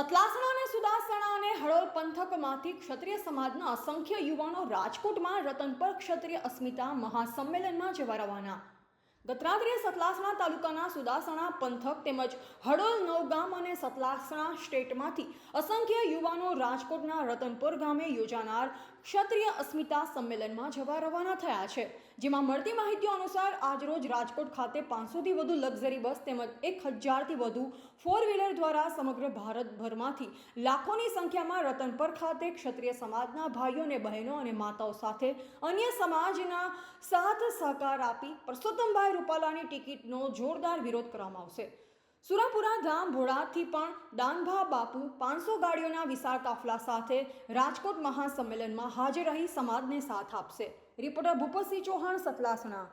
સતલાસણા અને સુદાસણા અને હળોલ પંથકમાંથી ક્ષત્રિય સમાજના અસંખ્ય યુવાનો રાજકોટમાં રતનપર ક્ષત્રિય અસ્મિતા મહાસંમેલનમાં જવા રવાના. ગતરાત્રિએ સતલાસણા તાલુકાના સુદાસણા પંથક તેમજ હળોલ નવગામ અને સતલાસણા સ્ટેટમાંથી અસંખ્ય યુવાનો રાજકોટના રતનપુર ગામે યોજાનાર ક્ષત્રિય અસ્મિતા સંમેલનમાં જવા રવાના થયા છે, જેમાં મળતી માહિતીઓ અનુસાર આજરોજ રાજકોટ ખાતે પાંચસોથી વધુ લક્ઝરી બસ તેમજ એક હજારથી વધુ ફોર વ્હીલર દ્વારા સમગ્ર ભારતભરમાંથી લાખોની સંખ્યામાં રતનપર ખાતે ક્ષત્રિય સમાજના ભાઈઓ અને બહેનો અને માતાઓ સાથે અન્ય સમાજના સાથ સહકાર આપી પરસોત્તમભાઈ રૂપાલાની ટિકિટનો જોરદાર વિરોધ કરવામાં આવશે. સુરાપુરા ધામ ભોળાથી પણ દાનભા બાપુ પાંચસો ગાડીઓના વિશાળ કાફલા સાથે રાજકોટ મહાસંમેલનમાં હાજર રહી સમાજને સાથ આપશે. રિપોર્ટર ભૂપતસિંહ ચૌહાણ સતલાસણા.